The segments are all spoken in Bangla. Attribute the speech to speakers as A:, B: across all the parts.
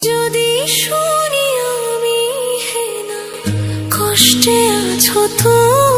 A: যদি শুনি আমি হে না কষ্টে আছো তুমি।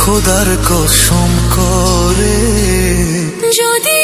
B: খোদার কসম করে। যদি